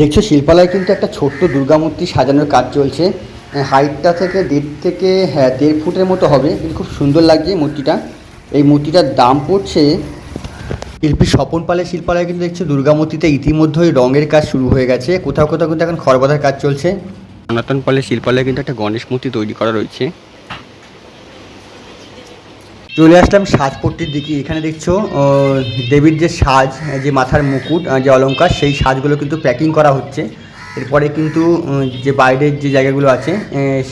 দেখছ, শিল্পালয়ে কিন্তু একটা ছোট্ট দুর্গা মূর্তি সাজানোর কাজ চলছে। হাইটটা থেকে দেড় থেকে হ্যাঁ দেড় ফুটের মতো হবে, কিন্তু খুব সুন্দর লাগছে মূর্তিটা। এই মূর্তিটার দাম পড়ছে শিল্পী স্বপন পালের শিল্পালয়ে কিন্তু দেখছ দুর্গা মূর্তিতে ইতিমধ্যেই রঙের কাজ শুরু হয়ে গেছে। কোথাও কোথাও কিন্তু এখন খড়বাঁধার কাজ চলছে। সনাতন পালের শিল্পালয়ে কিন্তু একটা গণেশ মূর্তি তৈরি করা রয়েছে। চলে আসলাম সাজপট্টির দিকে। এখানে দেখছ দেবীর যে সাজ, যে মাথার মুকুট যে অলঙ্কার সেই সাজগুলো কিন্তু প্যাকিং করা হচ্ছে। এরপরে কিন্তু যে বাইরের যে জায়গাগুলো আছে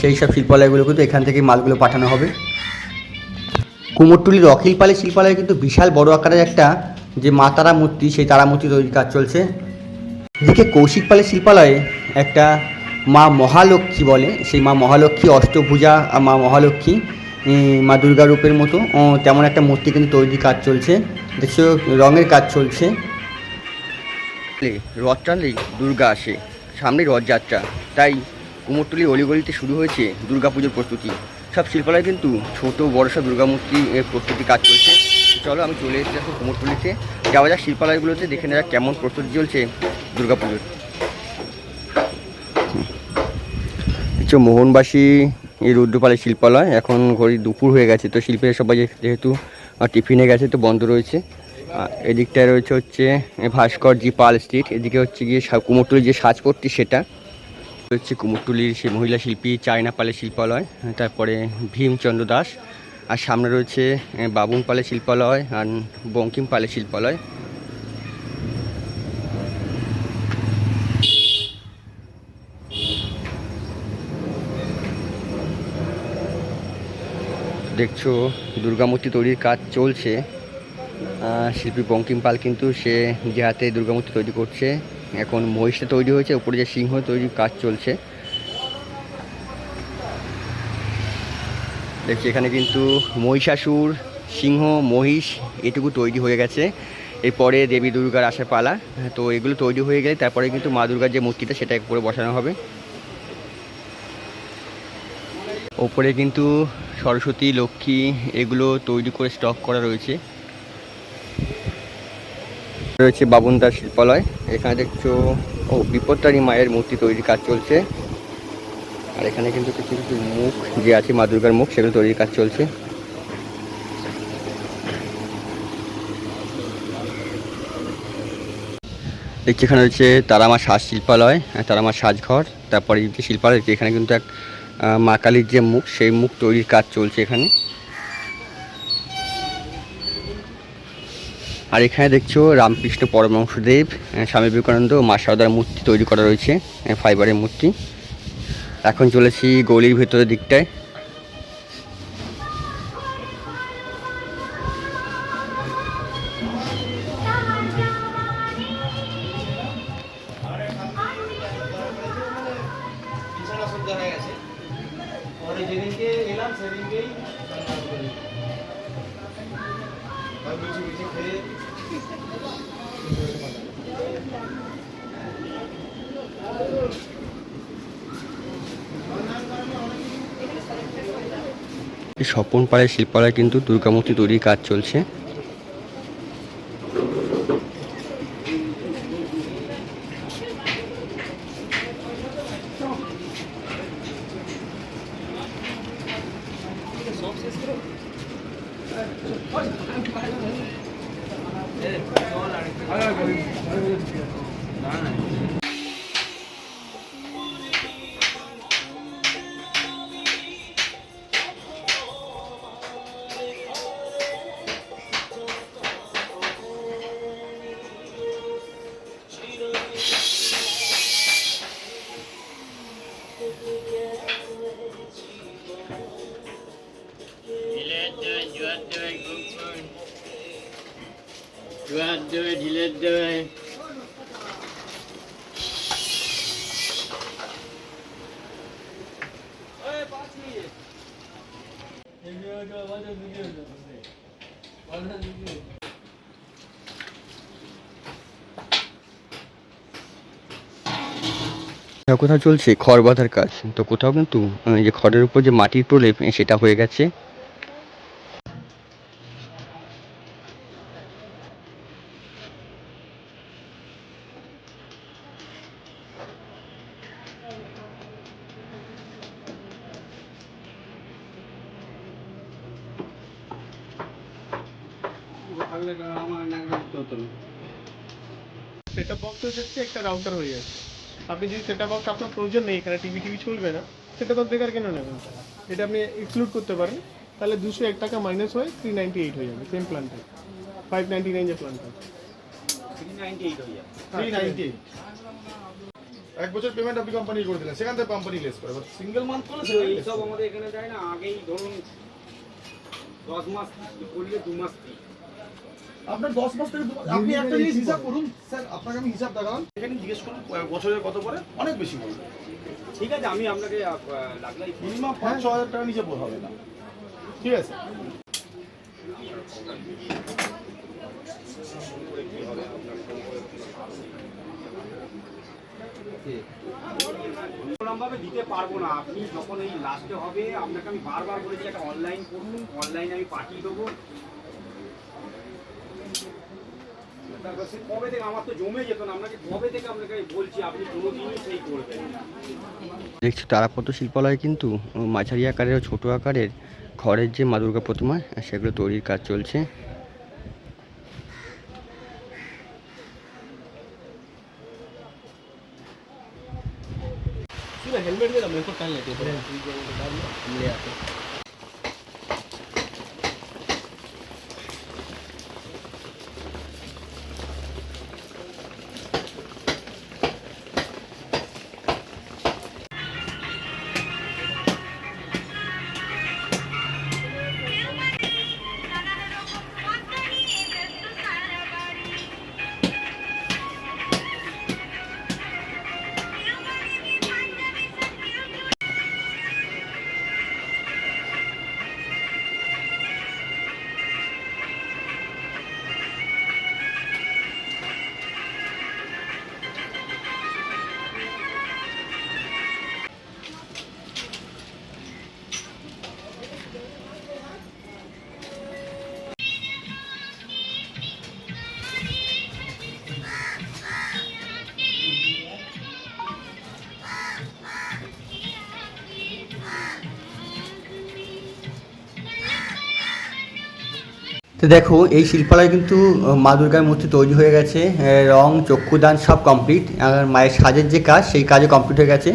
সেই সব শিল্পালয়গুলো কিন্তু এখান থেকে মালগুলো পাঠানো হবে। কুমোরটুলির অখিল পালের শিল্পালয়ে কিন্তু বিশাল বড় আকারের একটা, যে মা তারা মূর্তি সেই তারা মূর্তি তৈরির কাজ চলছে। এদিকে কৌশিক পালের শিল্পালয়ে একটা মা মহালক্ষ্মী বলে, সেই মা মহালক্ষ্মী অষ্টভুজা, মা মহালক্ষ্মী মা দুর্গা রূপের মতো। ও, তেমন একটা মূর্তি কিন্তু তৈরির কাজ চলছে। দেখছ রঙের কাজ চলছে। রথ টানলেই দুর্গা আসে। সামনে রথযাত্রা। তাই কুমোরটুলি অলিগলিতে শুরু হয়েছে দুর্গা পুজোর প্রস্তুতি। সব শিল্পালয় কিন্তু ছোট বড় সব দুর্গা মূর্তি এর প্রস্তুতি কাজ চলছে। চলো আমি চলে এসেছি এখন কুমোরটুলিতে। যাওয়া যাক শিল্পালয়গুলোতে দেখে নেওয়া যাক কেমন প্রস্তুতি চলছে দুর্গা পুজোর। হচ্ছে মোহনবাসী এই রুদ্রপালের শিল্পালয়। এখন ঘড়ি দুপুর হয়ে গেছে, তো শিল্পীরা সবাই যেহেতু টিফিনে গেছে, তো বন্ধ রয়েছে। এদিকটায় রয়েছে হচ্ছে ভাস্কর জি পাল স্ট্রিট। এদিকে হচ্ছে গিয়ে কুমোরটুলির যে সাজপট্টি, সেটা। হচ্ছে কুমোরটুলির সে মহিলা শিল্পী চায়না পালের শিল্পালয় তারপরে ভীমচন্দ্র দাস। আর সামনে রয়েছে বাবুন পালের শিল্পালয় আর বঙ্কিম পালের শিল্পালয়। দেখছ দুর্গামূর্তি তৈরির কাজ চলছে। শিল্পী বঙ্কিম পাল কিন্তু সে যে হাতে দুর্গামূর্তি তৈরি করছে, এখন মহিষটা তৈরি হয়েছে, উপরে যে সিংহ তৈরির কাজ চলছে। দেখছি এখানে কিন্তু মহিষাসুর, সিংহ, মহিষ এটুকু তৈরি হয়ে গেছে। এরপরে দেবী দুর্গার আসার পালা, তো এগুলো তৈরি হয়ে গেলে তারপরে কিন্তু মা দুর্গার যে মূর্তিটা সেটা উপরে বসানো হবে। ওপরে কিন্তু সরস্বতী লক্ষ্মী এগুলো তৈরি করে স্টক করা রয়েছে। রয়েছে বাবুনদার শিল্পালয়। এখানে দেখছ ও বিপত্তারী মায়ের মূর্তি তৈরির কাজ চলছে। আর এখানে কিন্তু কিছু কিছু মুখ যে আছে মা দুর্গার মুখ সেগুলো তৈরির কাজ চলছে। দেখছি এখানে রয়েছে তারামা সাজ শিল্পালয় আহ, তারামা সাজঘর তারপরে শিল্পালয় এখানে কিন্তু এক মা কালীর যে মুখ, সেই মুখ তৈরির কাজ চলছে এখানে। আর এখানে দেখছ রামকৃষ্ণ পরমহংসদেব স্বামী বিবেকানন্দ মা সারদার মূর্তি তৈরি করা রয়েছে ফাইবারের মূর্তি। এখন চলেছি গলির ভেতরের দিকটায়। স্বপন পাড়ের শিল্পালয় কিন্তু দুর্গামূর্তি তৈরির কাজ চলছে। ঢিলের কোথাও চলছে? খড় বাঁধার কাজ। তো কোথাও কিন্তু যে খড়ের উপর যে মাটির প্রলেপ, সেটা হয়ে গেছে। সেট আপ বক্স হচ্ছে একটা রাউটার হয়ে যাচ্ছে আপনি যদি সেট আপ বক্স আপনার প্রয়োজন নেই এখানে টিভি টিভি চলবে না সেটা তো বেকার কেন নেবেন? এটা আপনি এক্সক্লুড করতে পারেন তাহলে দুশো এক টাকা মাইনাস হয়ে থ্রি নাইনটি এইট হয়ে যাবে সেম প্ল্যানটা ফাইভ নাইনটি নাইন যে প্ল্যানটা এক বছর পেমেন্ট আপনি কোম্পানি করে দিলেন সেখান থেকে কোম্পানি লেস করে সিঙ্গেল মান্থ করলে এইসব আমাদের এখানে যায় না আগেই ধরুন দশ মাস করলে দু মাস। আপনার দশ মাস থেকে আপনি একটা জিনিস হিসাব করুন। স্যার আপনাকে আমি হিসাব দেখালাম। এখানে জিজ্ঞেস করুন বছরের কত করে? অনেক বেশি বলবে ঠিক আছে আমি আপনাকে লাগলাই মিনিমাম পাঁচ ছ হাজার টাকা নিচে হবে না। ঠিক আছে। ভাবে দিতে পারব না। আপনি যখন এই লাস্টে হবে আপনাকে আমি বারবার বলেছি একটা অনলাইন করুন। অনলাইনে আমি পাঠিয়ে দেবো তারপর সে কবে থেকে আমার তো জমে যেত না আপনাকে কবে থেকে আপনাকে বলছি আপনি কোনোদিনই সেই করবেন দেখছি তারাপত্র শিল্পালয়ে কিন্তু মাঝারি আকারের ও ছোটো আকারের খড়ের যে মা দুর্গা প্রতিমা সেগুলো তৈরির কাজ চলছে। হেলমেট দিলাম রেকর্ড টাইম লাগে তো দেখো, এই শিল্পালয়ে কিন্তু মা দুর্গার মূর্তি তৈরি হয়ে গেছে রং চক্ষুদান সব কমপ্লিট আর মায়ের সাজের যে কাজ, সেই কাজও কমপ্লিট হয়ে গেছে।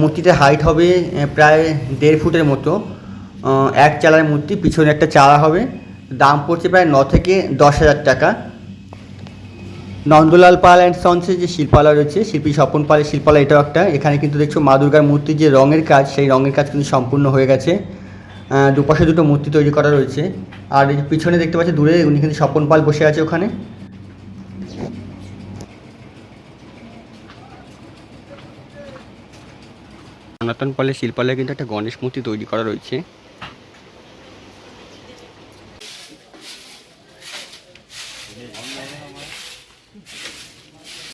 মূর্তিটার হাইট হবে প্রায় দেড় ফুটের মতো। এক চালার মূর্তি, পিছনে একটা চালা হবে। দাম পড়ছে প্রায় ন থেকে দশ হাজার টাকা। নন্দলাল পাল অ্যান্ড সন্সের যে শিল্পালয় রয়েছে, শিল্পী স্বপন পালের শিল্পালয় এটাও একটা। এখানে কিন্তু দেখছ, মা দুর্গার মূর্তির যে রঙের কাজ, সেই রঙের কাজ কিন্তু সম্পূর্ণ হয়ে গেছে। দুপাশে দুটো মূর্তি তৈরি করা রয়েছে। আর এই পিছনে দেখতে পাচ্ছি, দূরে উনি কিন্তু স্বপন পাল বসে আছে ওখানে। সনাতন পালের শিল্পালয়ে কিন্তু একটা গণেশ মূর্তি তৈরি করা রয়েছে।